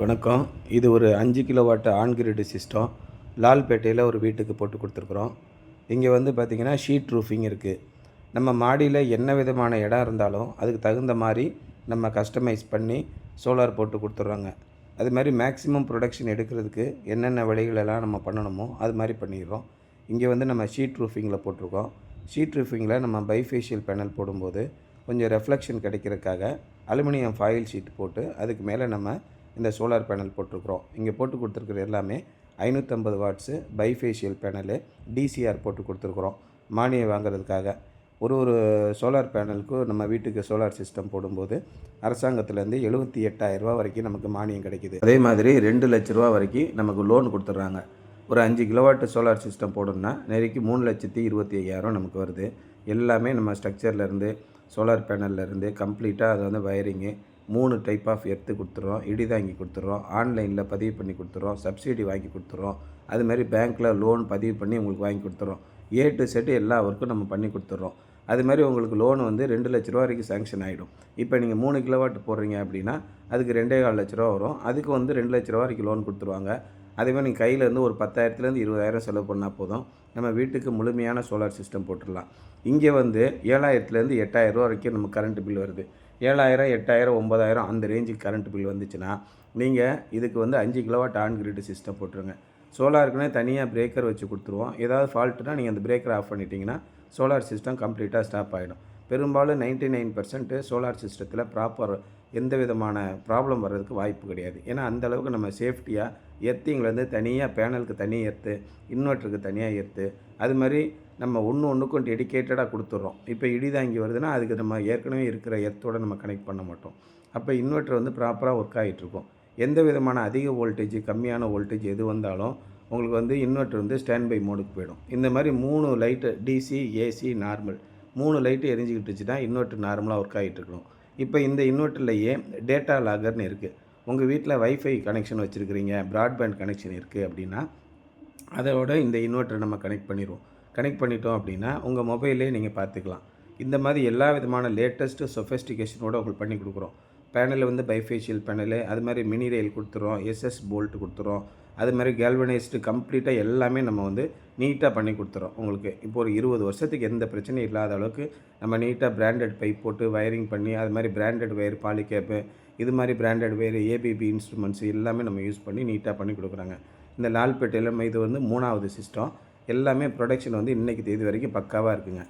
வணக்கம். இது ஒரு அஞ்சு கிலோ வாட் ஆன் சிஸ்டம். லால்பேட்டையில் ஒரு வீட்டுக்கு போட்டு கொடுத்துருக்குறோம். இங்கே வந்து பார்த்திங்கன்னா ஷீட் ரூஃபிங் இருக்குது நம்ம மாடியில் என்ன விதமான இடம் இருந்தாலும் அதுக்கு தகுந்த மாதிரி நம்ம கஸ்டமைஸ் பண்ணி சோலார் போட்டு கொடுத்துட்றாங்க. அது மாதிரி மேக்ஸிமம் ப்ரொடக்ஷன் எடுக்கிறதுக்கு என்னென்ன விலைகளெல்லாம் நம்ம பண்ணணுமோ அது மாதிரி பண்ணிடுறோம். இங்கே வந்து நம்ம ஷீட் ரூஃபிங்கில் போட்டிருக்கோம். ஷீட் ரூஃபிங்கில் நம்ம பைஃபேஷியல் பேனல் போடும்போது கொஞ்சம் ரெஃப்ளெக்ஷன் கிடைக்கிறதுக்காக அலுமினியம் ஃபாயில் ஷீட் போட்டு அதுக்கு மேலே நம்ம இந்த சோலார் பேனல் போட்டிருக்கிறோம். இங்கே போட்டு கொடுத்துருக்குற எல்லாமே ஐநூற்றம்பது வாட்ஸு பைஃபேஷியல் பேனலு டிசிஆர் போட்டு கொடுத்துருக்குறோம். மானியம் வாங்குறதுக்காக. ஒரு ஒரு சோலார் பேனலுக்கும் நம்ம வீட்டுக்கு சோலார் சிஸ்டம் போடும்போது அரசாங்கத்துலேருந்து எழுபத்தி எட்டாயிரரூபா வரைக்கும் நமக்கு மானியம் கிடைக்குது. அதே மாதிரி ரெண்டு லட்ச ரூபா வரைக்கும் நமக்கு லோன் கொடுத்துட்றாங்க. ஒரு அஞ்சு கிலோவாட்டு சோலார் சிஸ்டம் போடணும்னா நெருக்கி மூணு லட்சத்தி இருபத்தி ஐயாயிரம் நமக்கு வருது. எல்லாமே நம்ம ஸ்ட்ரக்சர்லேருந்து சோலார் பேனல்லேருந்து கம்ப்ளீட்டாக அது வந்து வயரிங்கு மூணு டைப் ஆஃப் எர்த்து கொடுத்துறோம் இடிதாங்கி கொடுத்துட்றோம். ஆன்லைனில் பதிவு பண்ணி கொடுத்துறோம் சப்சிடி வாங்கி கொடுத்துட்றோம். அது மாதிரி பேங்க்கில் லோன் பதிவு பண்ணி உங்களுக்கு வாங்கி கொடுத்துட்றோம். ஏ டு செட்டு எல்லா ஒர்க்கும் நம்ம பண்ணி கொடுத்துட்றோம். அது மாதிரி உங்களுக்கு லோன் வந்து ரெண்டு லட்ச ரூபா வரைக்கும் சேங்ஷன் ஆகிடும் இப்போ நீங்கள் மூணு கிலோவாட் போடுறீங்க அப்படின்னா அதுக்கு ரெண்டே கால் லட்ச ரூபா வரும். அதுக்கு வந்து ரெண்டு லட்ச ரூபா வரைக்கும் லோன் கொடுத்துருவாங்க. அதே மாதிரி நீங்கள் கையிலேருந்து ஒரு பத்தாயிரத்துலேருந்து இருபதாயிரம் செலவு பண்ணால் போதும். நம்ம வீட்டுக்கு முழுமையான சோலார் சிஸ்டம் போட்டுடலாம். இங்கே வந்து ஏழாயிரத்துலேருந்து எட்டாயிரம் ரூபா வரைக்கும் நம்ம கரண்ட் பில் வருது. ஏழாயிரம் எட்டாயிரம் ஒம்பதாயிரம் அந்த ரேஞ்சுக்கு கரண்ட் பில் வந்துச்சுன்னா நீங்கள் இதுக்கு வந்து அஞ்சு கிலோவாட் ஆன் கிரிட் சிஸ்டம் போட்டுருங்க. சோலாருக்குனே தனியாக பிரேக்கர் வச்சு கொடுத்துருவோம். ஏதாவது ஃபால்ட்டுனா நீங்கள் அந்த பிரேக்கர் ஆஃப் பண்ணிட்டீங்கன்னா சோலார் சிஸ்டம் கம்ப்ளீட்டாக ஸ்டாப் ஆகிடும் பெரும்பாலும் நைன்ட்டி நைன் பர்சன்ட்டு சோலார் சிஸ்டத்தில் ப்ராப்பர் எந்த விதமான ப்ராப்ளம் வர்றதுக்கு வாய்ப்பு கிடையாது. ஏன்னா அந்த அளவுக்கு நம்ம சேஃப்டியாக எர்த்திங்லேருந்து தனியாக பேனலுக்கு தனி எர்த்து இன்வெர்ட்டருக்கு தனியாக எர்த்து அது மாதிரி நம்ம ஒன்று ஒன்றுக்கும் டெடிக்கேட்டடாக கொடுத்துட்றோம். இப்போ இடிதாங்கி வருதுன்னா அதுக்கு நம்ம ஏற்கனவே இருக்கிற எர்த்தோட நம்ம கனெக்ட் பண்ண மாட்டோம். அப்போ இன்வெர்ட்டர் வந்து ப்ராப்பராக ஒர்க் ஆகிட்டுருக்கும் எந்த விதமான அதிக வோல்டேஜ் கம்மியான வோல்டேஜ் எது வந்தாலும் உங்களுக்கு வந்து இன்வெர்ட்டர் வந்து ஸ்டாண்ட் பை மோடுக்கு போயிடும். இந்த மாதிரி மூணு லைட்டு டிசி ஏசி நார்மல் மூணு லைட்டு எரிஞ்சிக்கிட்டுச்சுன்னா இன்வெர்ட்டர் நார்மலாக ஒர்க் ஆகிட்டு இருக்கணும். இப்போ இந்த இன்வெர்ட்டர்லையே டேட்டா லாகர்னு இருக்குது உங்கள் வீட்டில் வைஃபை கனெக்ஷன் வச்சுருக்கிறீங்க ப்ராட்பேண்ட் கனெக்ஷன் இருக்குது அப்படின்னா அதோட இந்த இன்வெர்ட்டரை நம்ம கனெக்ட் பண்ணிடுவோம் கனெக்ட் பண்ணிட்டோம் அப்படின்னா உங்கள் மொபைல்லே நீங்கள் பார்த்துக்கலாம். இந்த மாதிரி எல்லா விதமான லேட்டஸ்ட்டு சொஃபெஸ்டிகேஷனோட உங்களுக்கு பண்ணி கொடுக்குறோம். பேனலில் வந்து பைஃபேஷியல் பேனலு அது மாதிரி மினி ரயில் கொடுத்துறோம் எஸ்எஸ் போல்ட் கொடுத்துறோம். அது மாதிரி கேல்வனைஸ்டு கம்ப்ளீட்டாக எல்லாமே நம்ம வந்து நீட்டாக பண்ணி கொடுத்துறோம் உங்களுக்கு. இப்போ ஒரு இருபது வருஷத்துக்கு எந்த பிரச்சனையும் இல்லாத அளவுக்கு நம்ம நீட்டாக பிராண்டட் பைப் போட்டு வயரிங் பண்ணி அது மாதிரி பிராண்டட் வயர் பாலிகேப்பு இது மாதிரி பிராண்டட் வயர் ஏபிபி இன்ஸ்ட்ருமெண்ட்ஸ் எல்லாமே நம்ம யூஸ் பண்ணி நீட்டாக பண்ணி கொடுக்குறாங்க. இந்த லால்பேட்டையில் இது வந்து மூணாவது சிஸ்டம் எல்லாமே ப்ரொடக்ஷன் வந்து இன்றைக்கி தேதி வரைக்கும் பக்காவாக இருக்குங்க.